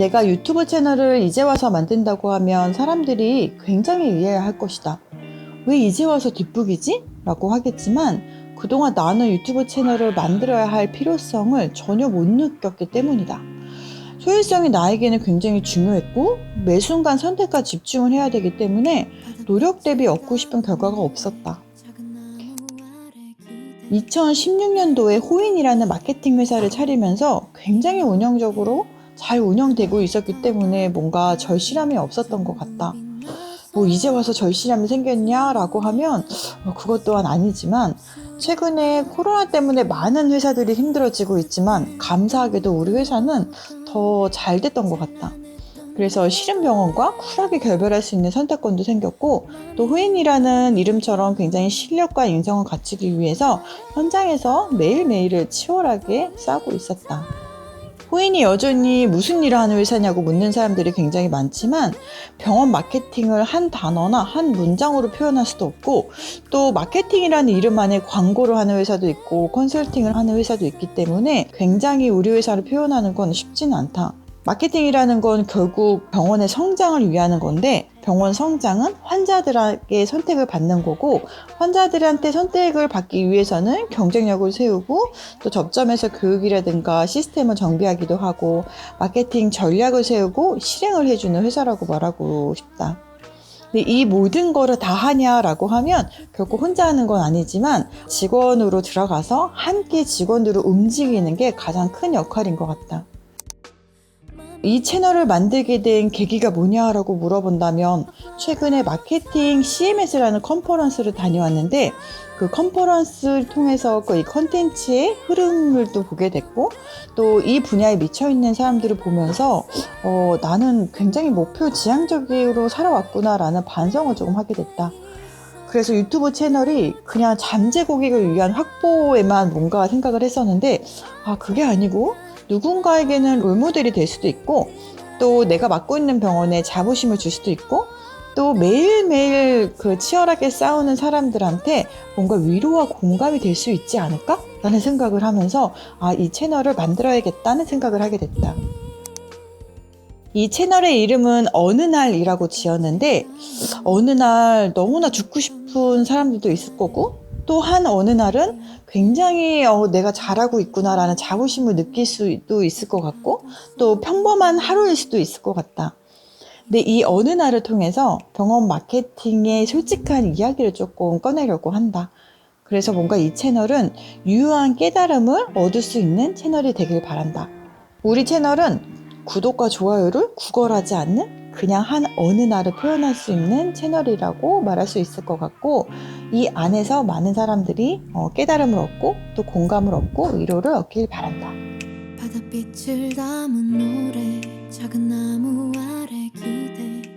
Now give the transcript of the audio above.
내가 유튜브 채널을 이제 와서 만든다고 하면 사람들이 굉장히 이해할 것이다. 왜 이제 와서 뒷북이지? 라고 하겠지만 그동안 나는 유튜브 채널을 만들어야 할 필요성을 전혀 못 느꼈기 때문이다. 소유성이 나에게는 굉장히 중요했고 매 순간 선택과 집중을 해야 되기 때문에 노력 대비 얻고 싶은 결과가 없었다. 2016년도에 호인이라는 마케팅 회사를 차리면서 굉장히 운영적으로 잘 운영되고 있었기 때문에 뭔가 절실함이 없었던 것 같다. 뭐 이제 와서 절실함이 생겼냐라고 하면 어, 그것 또한 아니지만 최근에 코로나 때문에 많은 회사들이 힘들어지고 있지만 감사하게도 우리 회사는 더 잘 됐던 것 같다. 그래서 싫은 병원과 쿨하게 결별할 수 있는 선택권도 생겼고 또 후인이라는 이름처럼 굉장히 실력과 인성을 갖추기 위해서 현장에서 매일매일을 치열하게 싸우고 있었다. 후인이 여전히 무슨 일을 하는 회사냐고 묻는 사람들이 굉장히 많지만 병원 마케팅을 한 단어나 한 문장으로 표현할 수도 없고 또 마케팅이라는 이름 안에 광고를 하는 회사도 있고 컨설팅을 하는 회사도 있기 때문에 굉장히 우리 회사를 표현하는 건 쉽지는 않다. 마케팅이라는 건 결국 병원의 성장을 위하는 건데 병원 성장은 환자들에게 선택을 받는 거고 환자들한테 선택을 받기 위해서는 경쟁력을 세우고 또 접점에서 교육이라든가 시스템을 정비하기도 하고 마케팅 전략을 세우고 실행을 해주는 회사라고 말하고 싶다. 이 모든 거를 다 하냐라고 하면 결국 혼자 하는 건 아니지만 직원으로 들어가서 함께 직원들을 움직이는 게 가장 큰 역할인 것 같다. 이 채널을 만들게 된 계기가 뭐냐라고 물어본다면 최근에 마케팅 CMS라는 컨퍼런스를 다녀왔는데 그 컨퍼런스를 통해서 그 이 컨텐츠의 흐름을 또 보게 됐고 또 이 분야에 미쳐 있는 사람들을 보면서 어, 나는 굉장히 목표 지향적으로 살아왔구나라는 반성을 조금 하게 됐다. 그래서 유튜브 채널이 그냥 잠재 고객을 위한 확보에만 뭔가 생각을 했었는데 아 그게 아니고 누군가에게는 롤모델이 될 수도 있고 또 내가 맡고 있는 병원에 자부심을 줄 수도 있고 또 매일매일 그 치열하게 싸우는 사람들한테 뭔가 위로와 공감이 될 수 있지 않을까? 라는 생각을 하면서 아, 이 채널을 만들어야겠다는 생각을 하게 됐다. 이 채널의 이름은 어느 날이라고 지었는데 어느 날 너무나 죽고 싶은 사람들도 있을 거고 또한 어느 날은 굉장히 어, 내가 잘하고 있구나라는 자부심을 느낄 수도 있을 것 같고 또 평범한 하루일 수도 있을 것 같다. 근데 이 어느 날을 통해서 병원 마케팅의 솔직한 이야기를 조금 꺼내려고 한다. 그래서 뭔가 이 채널은 유효한 깨달음을 얻을 수 있는 채널이 되길 바란다. 우리 채널은 구독과 좋아요를 구걸하지 않는 그냥 한 어느 날을 표현할 수 있는 채널이라고 말할 수 있을 것 같고 이 안에서 많은 사람들이 어, 깨달음을 얻고 또 공감을 얻고 위로를 얻길 바란다. 바닷빛을 담은 노래 작은 나무 아래 기대